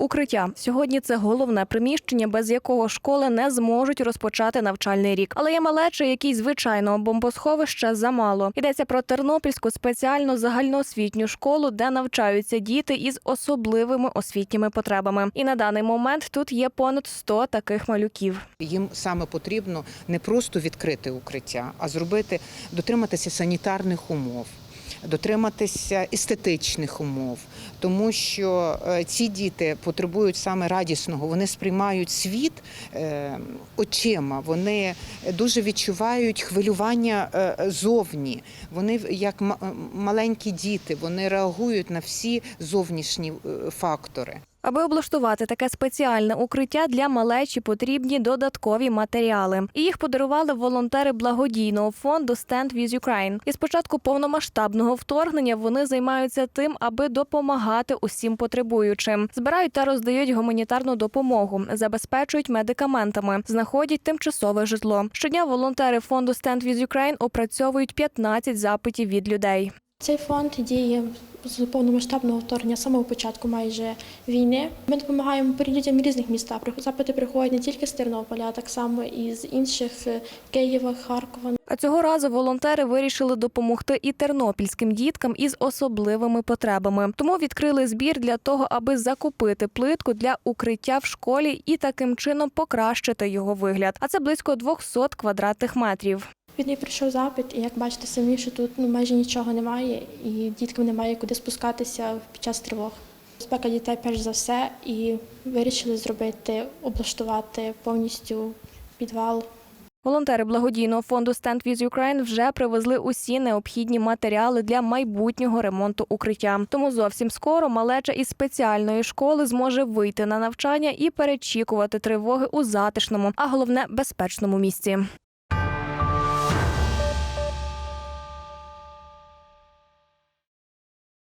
укриття. Сьогодні це головне приміщення, без якого школи не зможуть розпочати навчальний рік. Але є малечі, якій звичайного бомбосховища замало. Йдеться про Тернопільську спеціальну загальноосвітню школу, де навчаються діти із особливими освітніми потребами. І на даний момент тут є понад 100 таких малюків. Їм саме потрібно не просто відкрити укриття, а зробити дотриматися санітарних умов. Дотриматися естетичних умов, тому що е, ці діти потребують саме радісного. Вони сприймають світ е, очима, вони дуже відчувають хвилювання е, зовні. Вони як ма- маленькі діти, вони реагують на всі зовнішні фактори. Аби облаштувати таке спеціальне укриття для малечі, потрібні додаткові матеріали. І їх подарували волонтери благодійного фонду Stand with Ukraine. І з початку повномасштабного вторгнення вони займаються тим, аби допомагати усім потребуючим. Збирають та роздають гуманітарну допомогу, забезпечують медикаментами, знаходять тимчасове житло. Щодня волонтери фонду Stand with Ukraine опрацьовують 15 запитів від людей. Цей фонд діє з повномасштабного вторгнення самого початку майже війни. Ми допомагаємо людям різних містах. Запити приходять не тільки з Тернополя, а так само і з інших е, Києва, Харкова. А цього разу волонтери вирішили допомогти і тернопільським діткам із особливими потребами. Тому відкрили збір для того, аби закупити плитку для укриття в школі і таким чином покращити його вигляд. А це близько 200 квадратних метрів. Від неї прийшов запит, і як бачите самі, що тут ну, майже нічого немає, і діткам немає куди спускатися під час тривог. Безпека дітей перш за все, і вирішили зробити, облаштувати повністю підвал Волонтери благодійного фонду Stand with Ukraine вже привезли усі необхідні матеріали для майбутнього ремонту укриття. Тому зовсім скоро малеча із спеціальної школи зможе вийти на навчання і перечікувати тривоги у затишному, а головне безпечному місці.